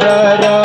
Dara.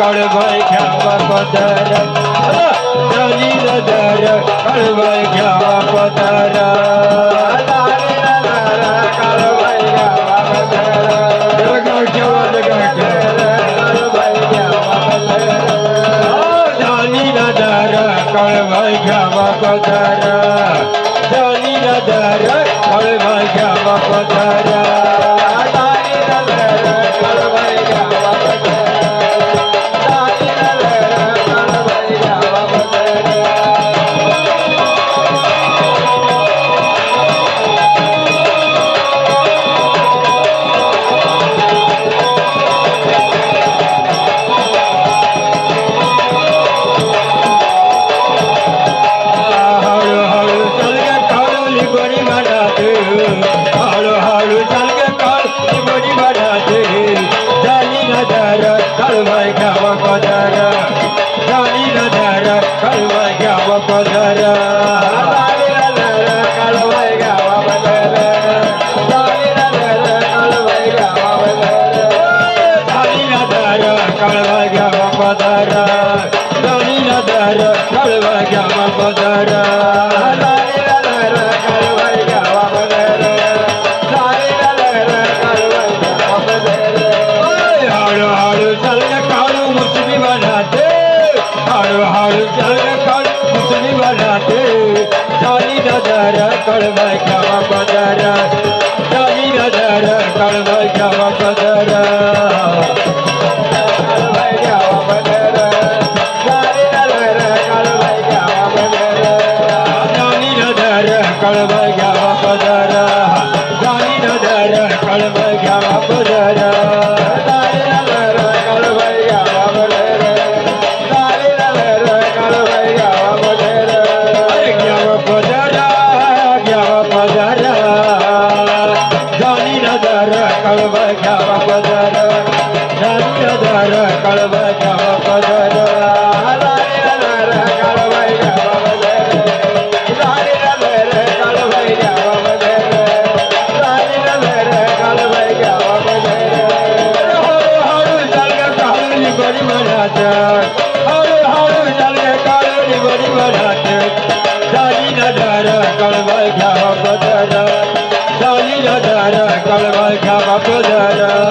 કળવાય ખ્યા પધાર દલીલ દર કળવાય ખ્યા પધાર કળવાય ખ્યા પધાર દલીલ દર জীবনী বানাতে ভালো ভালো চালকে কল জীবনী বানাতে জানি না যারা কালমাই খাওয়া কদারা জানি না যারা কালমাই খাওয়া কদারা। Padara, Dani Nadara, Kalva Gama Padara. हर जल कर उतनी बनाते जानी नजर कर मैं क्या बदर जानी नजर कर मैं धर कळव घ्यावा पदर। धन्य धर कळव घ्यावा पदर। बड़ी बड़ा दादी नदारा कड़वा घाव बदरा কত